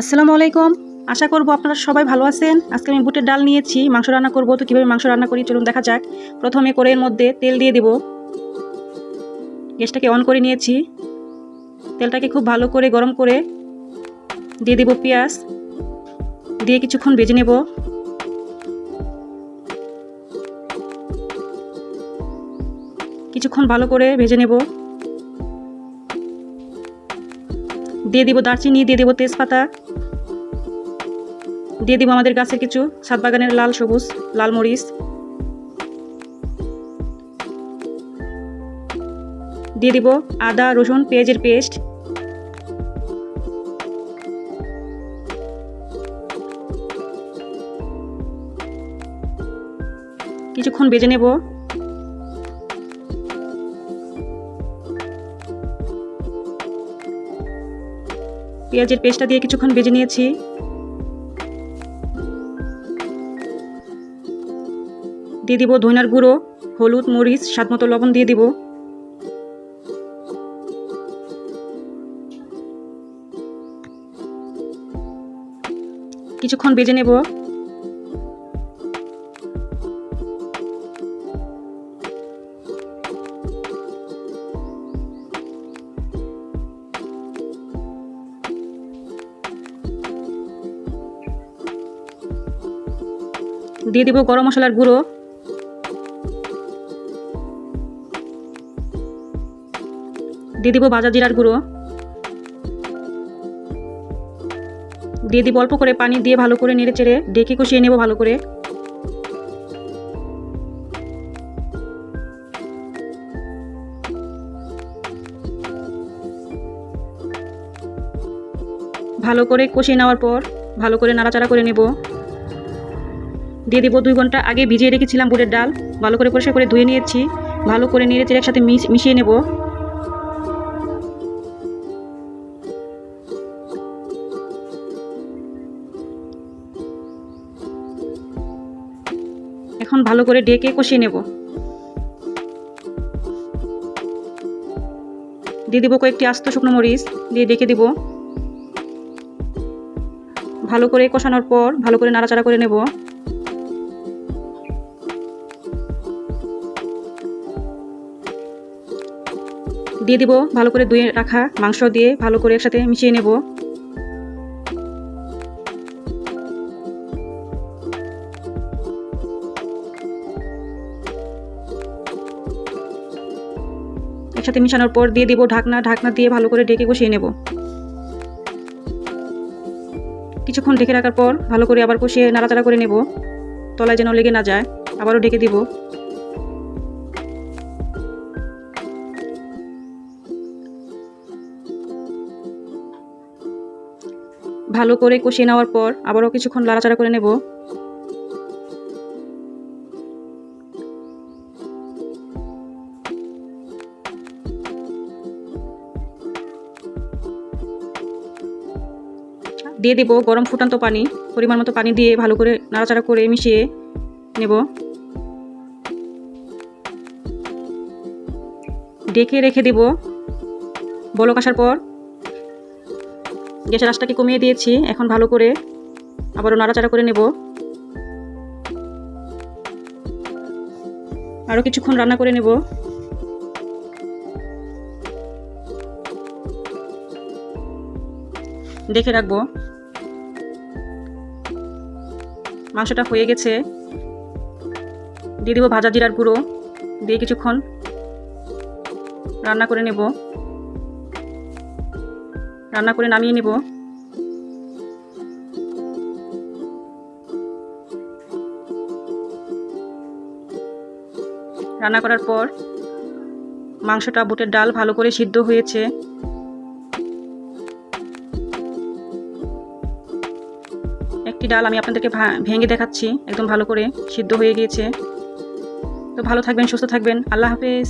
আসসালামু আলাইকুম। আশা করব আপনারা সবাই ভালো আছেন। আজকে আমি বুটের ডাল নিয়েছি। মাংস রান্না করব তো কীভাবে মাংস রান্না করি চলুন দেখা যাক। প্রথমে কড়াইয়ের মধ্যে তেল দিয়ে দেব। গ্যাসটাকে অন করে নিয়েছি। তেলটাকে খুব ভালো করে গরম করে দিয়ে দেব পেঁয়াজ। দিয়ে কিছুক্ষণ ভেজে নেব। কিছুক্ষণ ভালো করে ভেজে নেব। দিয়ে দিব দারচিনি, দিয়ে দেবো তেজপাতা। দিয়ে দিব আমাদের গাছের কিছু সাত বাগানের লাল সবুজ, লাল মরিচ। দিয়ে দিব আদা, রসুন, পেঁয়াজের পেস্ট। কিছুক্ষণ বেজে নেব। পেঁয়াজের পেস্টটা দিয়ে কিছুক্ষণ ভেজে নিয়েছি। দিয়ে দিব ধনার গুঁড়ো, হলুদ, মরিচ, স্বাদ মতো লবণ দিয়ে দিব। কিছুক্ষণ ভেজে নেব। দিয়ে দিব গরম মশলার গুঁড়ো। দিয়ে দিব ভাজা জিরার গুঁড়ো। দিয়ে দিব অল্প করে পানি দিয়ে ভালো করে নেড়ে চেড়ে ডেকে কষিয়ে নেব ভালো করে। ভালো করে কষিয়ে নেওয়ার পর ভালো করে নাড়াচাড়া করে নেব। দিয়ে দেবো দুই ঘণ্টা আগে ভিজিয়ে রেখেছিলাম বুটের ডাল। ভালো করে পরিষ্কার করে ধুয়ে নিয়েছি। ভালো করে নেড়ে চেড়ে একসাথে মিশ- মিশিয়ে নেব। এখন ভালো করে ডেকে কষিয়ে নেব। দিয়ে দিব কয়েকটি আস্ত শুকনো মরিচ, দিয়ে ডেকে দিব। ভালো করে কষানোর পর ভালো করে নাড়াচাড়া করে নেব। দিয়ে দিব, ভালো করে ধুয়ে রাখা মাংস দিয়ে ভালো করে একসাথে মিশিয়ে নেব। একসাথে মিশানোর পর দিয়ে দিব ঢাকনা ঢাকনা দিয়ে ভালো করে ঢেকে কষিয়ে নেব। কিছুক্ষণ ঢেকে রাখার পর ভালো করে আবার কষিয়ে নাড়াচাড়া করে নেব। তলায় যেন লেগে না যায়, আবারও ঢেকে দিব। ভালো করে কষিয়ে নেওয়ার পর আবারও কিছুক্ষণ লাড়াচাড়া করে নেব। দিয়ে দেব গরম ফুটান্ত পানি, পরিমাণ মতো পানি দিয়ে ভালো করে নাড়াচাড়া করে মিশিয়ে নেব। ডেকে রেখে দেব। বলক আসার পর গ্যাসের আঁচটাকে কমিয়ে দিয়েছি, এখন ভালো করে আবারও নাড়াচাড়া করে নেব। আরও কিছুক্ষণ রান্না করে নেব। দেখে রাখব। মাংসটা হয়ে গেছে। দিয়ে দেবো ভাজা জিরার গুঁড়ো। দিয়ে কিছুক্ষণ রান্না করে নেব। রান্না করে নামিয়ে নেব। রান্না করার পর মাংসটা বুটের ডাল ভালো করে সিদ্ধ হয়েছে। একটি ডাল আমি আপনাদেরকে ভেঙে দেখাচ্ছি, একদম ভালো করে সিদ্ধ হয়ে গিয়েছে। তো ভালো থাকবেন, সুস্থ থাকবেন, আল্লাহ হাফেজ।